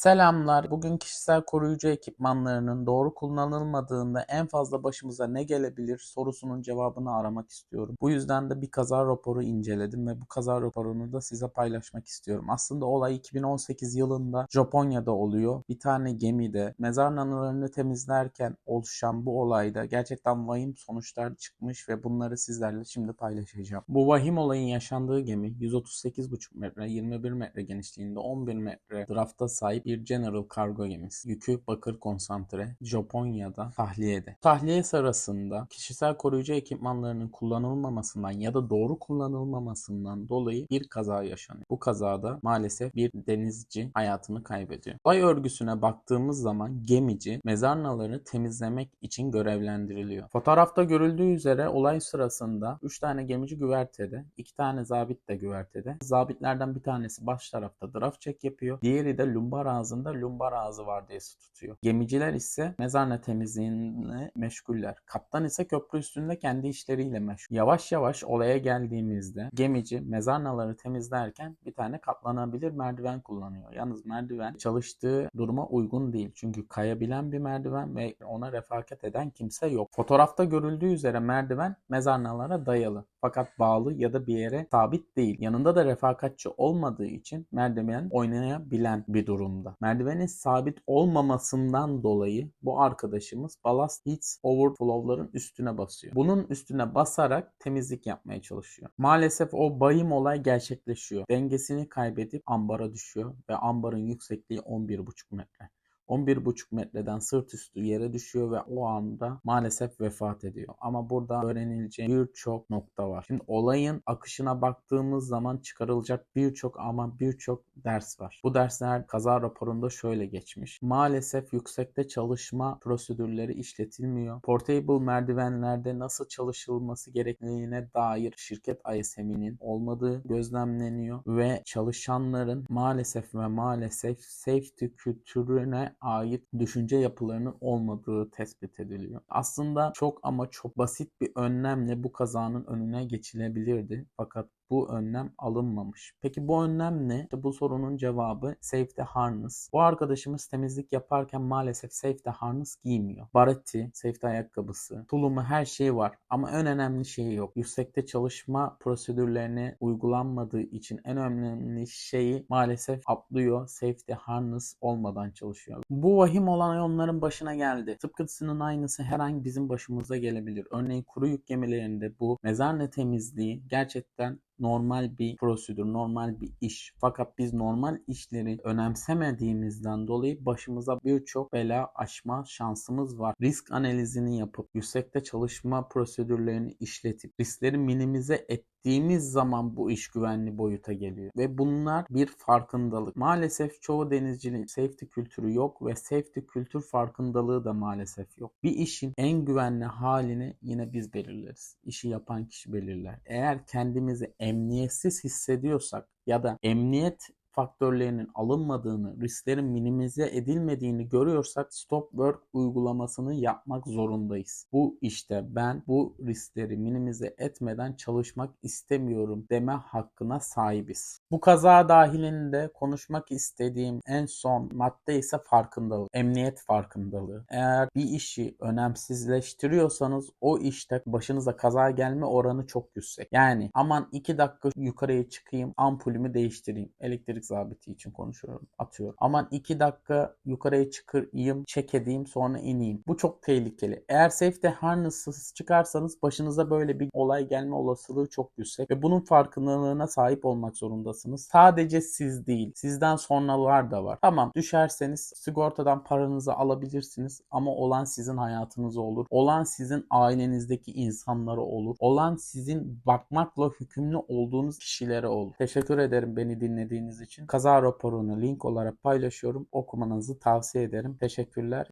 Selamlar. Bugün kişisel koruyucu ekipmanlarının doğru kullanılmadığında en fazla başımıza ne gelebilir sorusunun cevabını aramak istiyorum. Bu yüzden de bir kaza raporu inceledim ve bu kaza raporunu da size paylaşmak istiyorum. Aslında olay 2018 yılında Japonya'da oluyor. Bir tane gemide mezar anılarını temizlerken oluşan bu olayda gerçekten vahim sonuçlar çıkmış ve bunları sizlerle şimdi paylaşacağım. Bu vahim olayın yaşandığı gemi 138,5 metre, 21 metre genişliğinde 11 metre drafta sahip bir General Cargo gemisi. Yükü bakır konsantre Japonya'da tahliyede. Tahliye sırasında kişisel koruyucu ekipmanlarının kullanılmamasından ya da doğru kullanılmamasından dolayı bir kaza yaşanıyor. Bu kazada maalesef bir denizci hayatını kaybediyor. Olay örgüsüne baktığımız zaman gemici mezarnalarını temizlemek için görevlendiriliyor. Fotoğrafta görüldüğü üzere olay sırasında 3 tane gemici güvertede, 2 tane zabit de güvertede. Zabitlerden bir tanesi baş tarafta draft check yapıyor. Diğeri de lumbar ağzında lumbar ağzı vardiyası tutuyor. Gemiciler ise mezarna temizliğine meşguller. Kaptan ise köprü üstünde kendi işleriyle meşgul. Yavaş yavaş olaya geldiğimizde gemici mezarnaları temizlerken bir tane katlanabilir merdiven kullanıyor. Yalnız merdiven çalıştığı duruma uygun değil. Çünkü kayabilen bir merdiven ve ona refakat eden kimse yok. Fotoğrafta görüldüğü üzere merdiven mezarnalara dayalı. Fakat bağlı ya da bir yere sabit değil. Yanında da refakatçi olmadığı için merdiven oynayabilen bir durumda. Merdivenin sabit olmamasından dolayı bu arkadaşımız ballast hits overflow'ların üstüne basıyor. Bunun üstüne basarak temizlik yapmaya çalışıyor. Maalesef o bayım olay gerçekleşiyor. Dengesini kaybedip ambara düşüyor ve ambarın yüksekliği 11,5 metre. 11,5 metreden sırt üstü yere düşüyor ve o anda maalesef vefat ediyor. Ama burada öğrenilecek birçok nokta var. Şimdi olayın akışına baktığımız zaman çıkarılacak birçok ama birçok ders var. Bu dersler kaza raporunda şöyle geçmiş. Maalesef yüksekte çalışma prosedürleri işletilmiyor. Portable merdivenlerde nasıl çalışılması gerektiğine dair şirket ISM'inin olmadığı gözlemleniyor ve çalışanların maalesef ve maalesef safety kültürüne ait düşünce yapılarının olmadığı tespit ediliyor. Aslında çok ama çok basit bir önlemle bu kazanın önüne geçilebilirdi. Fakat bu önlem alınmamış. Peki bu önlem ne? İşte bu sorunun cevabı safety harness. Bu arkadaşımız temizlik yaparken maalesef safety harness giymiyor. Baretti, safety ayakkabısı, tulumu her şeyi var ama en önemli şeyi yok. Yüksekte çalışma prosedürlerine uygulanmadığı için en önemli şeyi maalesef atlıyor. Safety harness olmadan çalışıyor. Bu vahim olan onların başına geldi. Tıpkısının aynısı her an bizim başımıza gelebilir. Örneğin kuru yük gemilerinde bu mezarne temizliği gerçekten normal bir prosedür, normal bir iş. Fakat biz normal işleri önemsemediğimizden dolayı başımıza birçok bela aşma şansımız var. Risk analizini yapıp yüksekte çalışma prosedürlerini işletip riskleri minimize ettiğimiz zaman bu iş güvenli boyuta geliyor. Ve bunlar bir farkındalık. Maalesef çoğu denizcinin safety kültürü yok ve safety kültür farkındalığı da maalesef yok. Bir işin en güvenli halini yine biz belirleriz. İşi yapan kişi belirler. Eğer kendimizi emniyetsiz hissediyorsak ya da emniyet faktörlerinin alınmadığını, risklerin minimize edilmediğini görüyorsak stop work uygulamasını yapmak zorundayız. Bu işte ben bu riskleri minimize etmeden çalışmak istemiyorum deme hakkına sahibiz. Bu kaza dahilinde konuşmak istediğim en son madde ise farkındalık. Emniyet farkındalığı. Eğer bir işi önemsizleştiriyorsanız o işte başınıza kaza gelme oranı çok yüksek. Yani aman 2 dakika yukarıya çıkayım ampulümü değiştireyim. Elektrik zabiti için konuşuyorum. Atıyorum. Aman 2 dakika yukarıya çıkayım, çek edeyim sonra ineyim. Bu çok tehlikeli. Eğer safety harness'sız çıkarsanız başınıza böyle bir olay gelme olasılığı çok yüksek ve bunun farkındalığına sahip olmak zorundasınız. Sadece siz değil. Sizden sonralar da var. Tamam düşerseniz sigortadan paranızı alabilirsiniz ama olan sizin hayatınız olur. Olan sizin ailenizdeki insanları olur. Olan sizin bakmakla hükümlü olduğunuz kişilere olur. Teşekkür ederim beni dinlediğiniz için. Kaza raporunu link olarak paylaşıyorum. Okumanızı tavsiye ederim. Teşekkürler.